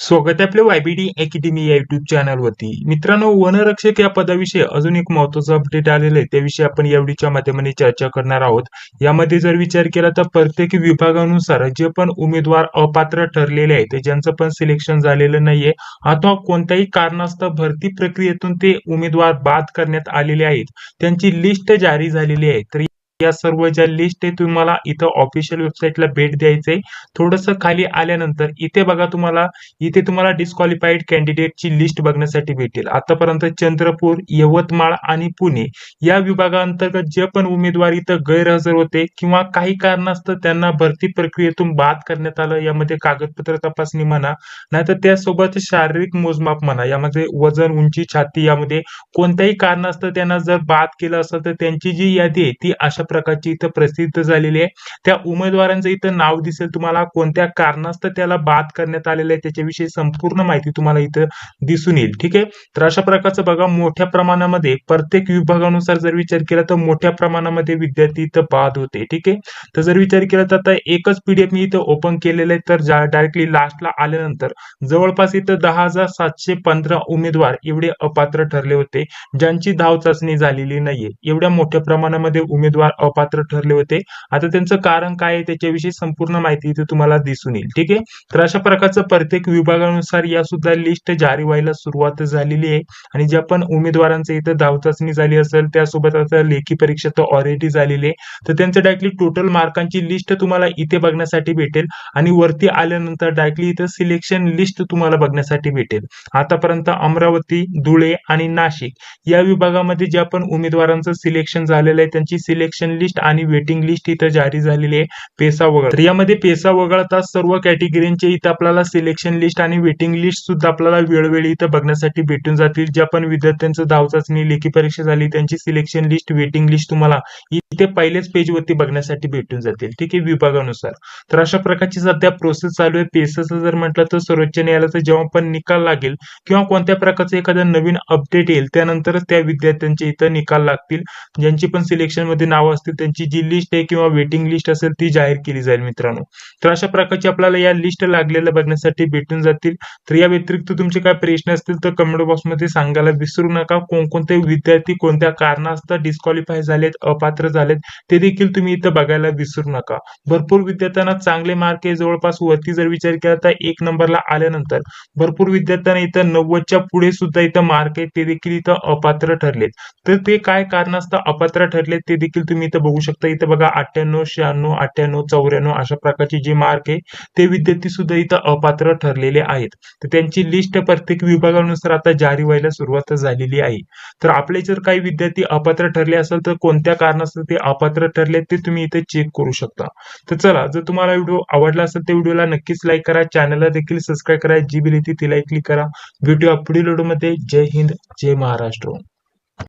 स्वागत आहे आपल्या वायबीडी अकॅडमी या युट्यूब चॅनलवरती मित्रांनो वनरक्षक या पदाविषयी अजून एक महत्वाचं अपडेट आलेलं आहे. त्याविषयी आपण या व्हिडिओच्या माध्यमाने चर्चा करणार आहोत. यामध्ये जर विचार केला तर प्रत्येक विभागानुसार जे पण उमेदवार अपात्र ठरलेले आहेत ज्यांचं पण सिलेक्शन झालेलं नाहीये अथवा कोणत्याही कारणास्तव भरती प्रक्रियेतून ते उमेदवार बाद करण्यात आलेले आहेत त्यांची लिस्ट जारी झालेली आहे. तर या सर्व ज्या लिस्ट आहे तुम्हाला इथं ऑफिशियल वेबसाईटला भेट द्यायचंय. थोडस खाली आल्यानंतर इथे बघा तुम्हाला इथे तुम्हाला डिस्क्वालिफाईड कॅन्डिडेटची लिस्ट बघण्यासाठी भेटेल. आतापर्यंत चंद्रपूर यवतमाळ आणि पुणे या विभागाअंतर्गत जे पण उमेदवार इथं गैरहजर होते किंवा काही कारणास्तव त्यांना भरती प्रक्रियेतून बाद करण्यात आलं यामध्ये कागदपत्र तपासणी म्हणा नाहीतर त्यासोबत शारीरिक मोजमाप म्हणा यामध्ये वजन उंची छाती यामध्ये कोणत्याही कारणास्तव त्यांना जर बाद केलं असेल तर त्यांची जी यादी आहे ती अशा प्रकारची इथं प्रसिद्ध झालेली आहे. त्या उमेदवारांचं इथं नाव दिसेल तुम्हाला. कोणत्या कारणास्तव त्याला बाद करण्यात आलेलं आहे त्याच्याविषयी संपूर्ण माहिती तुम्हाला इथं दिसून येईल. ठीक आहे? तर अशा प्रकारचं बघा मोठ्या प्रमाणामध्ये प्रत्येक विभागानुसार जर विचार केला तर मोठ्या प्रमाणामध्ये विद्यार्थी इथं बाद होते. ठीक आहे? तर जर विचार केला तर आता एकच पीडीएफ मी इथं ओपन केलेलं आहे. तर डायरेक्टली लास्टला आल्यानंतर जवळपास इथं दहा हजार सातशे पंधरा उमेदवार एवढे अपात्र ठरले होते. ज्यांची धाव चाचणी झालेली नाहीये. एवढ्या मोठ्या प्रमाणामध्ये उमेदवार अपात्र ठरले होते. आता त्यांचं कारण काय आहे त्याच्याविषयी संपूर्ण माहिती इथे तुम्हाला दिसून येईल. ठीक आहे? तर अशा प्रकारचं प्रत्येक विभागानुसार या सुद्धा लिस्ट जारी व्हायला सुरुवात झालेली आहे. आणि ज्या पण उमेदवारांचं इथं धाव चाचणी झाली असेल त्यासोबत आता लेखी परीक्षा तर ऑलरेडी झालेली आहे. तर त्यांचं डायरेक्टली टोटल मार्कांची लिस्ट तुम्हाला इथे बघण्यासाठी भेटेल. आणि वरती आल्यानंतर डायरेक्टली इथं सिलेक्शन लिस्ट तुम्हाला बघण्यासाठी भेटेल. आतापर्यंत अमरावती धुळे आणि नाशिक या विभागामध्ये ज्या पण उमेदवारांचं सिलेक्शन झालेलं आहे त्यांची सिलेक्शन लिस्ट आणि वेटिंग लिस्ट इथं जारी झालेली आहे. पेसा वगळ तर यामध्ये पेसा वगळता सर्व कॅटेगरींचे इथं आपल्याला सिलेक्शन लिस्ट आणि वेटिंग लिस्ट सुद्धा आपल्याला वेळोवेळी इथं बघण्यासाठी भेटून जातील. ज्या पण विद्यार्थ्यांचं धाव चाचणी लेखी परीक्षा झाली त्यांची सिलेक्शन लिस्ट वेटिंग लिस्ट तुम्हाला इथे पहिल्याच पेज वरती बघण्यासाठी भेटून जातील. ठीक आहे? विभागानुसार. तर अशा प्रकारची सध्या प्रोसेस चालू आहे. पेसाचं जर म्हटलं तर सर्वोच्च न्यायालयाचा जेव्हा पण निकाल लागेल किंवा कोणत्या प्रकारचं एखादं नवीन अपडेट येईल त्यानंतरच त्या विद्यार्थ्यांचे इथं निकाल लागतील. ज्यांची पण सिलेक्शनमध्ये नाव असतील त्यांची जी लिस्ट आहे किंवा वेटिंग लिस्ट असेल ती जाहीर केली जाईल मित्रांनो. तर अशा प्रकारची आपल्याला या लिस्ट लागलेल्या बघण्यासाठी भेटून जातील. तर या व्यतिरिक्त तुमचे काय प्रश्न असतील तर कमेंट बॉक्समध्ये सांगायला विसरू नका. कोणकोणते विद्यार्थी कोणत्या कारणास्तव डिस्क्वालिफाय झालेत अपात्र झालेत ते देखील तुम्ही इथं बघायला विसरू नका. भरपूर विद्यार्थ्यांना चांगले मार्क हे जवळपास वरती जर विचार केला तर एक नंबरला आल्यानंतर भरपूर विद्यार्थ्यांना इथं नव्वदच्या पुढे सुद्धा इथं मार्क आहेत ते देखील इथं अपात्र ठरलेत. तर ते काय कारणास्तव अपात्र ठरलेत ते देखील तुम्ही इथं बघू शकता इथं बघा अठ्ठ्याण्णव शहाण्णव अठ्ठ्याण्णव चौऱ्याण्णव अशा प्रकारचे जे मार्क आहे ते विद्यार्थी सुद्धा इथं अपात्र ठरलेले आहेत. तर त्यांची लिस्ट प्रत्येक विभागानुसार आता जारी व्हायला सुरुवात झालेली आहे. तर आपले जर काही विद्यार्थी अपात्र ठरले असेल तर कोणत्या कारणास्तव ते अपात्र ठरले ते तुम्ही इथे चेक करू शकता. तर चला जर तुम्हाला व्हिडिओ आवडला असेल तर व्हिडिओला नक्कीच लाईक करा. चॅनलला देखील सबस्क्राईब करा. जी बिल येते तिलाही क्लिक करा. व्हिडिओ पुढील व्हिडिओमध्ये जय हिंद जय महाराष्ट्र.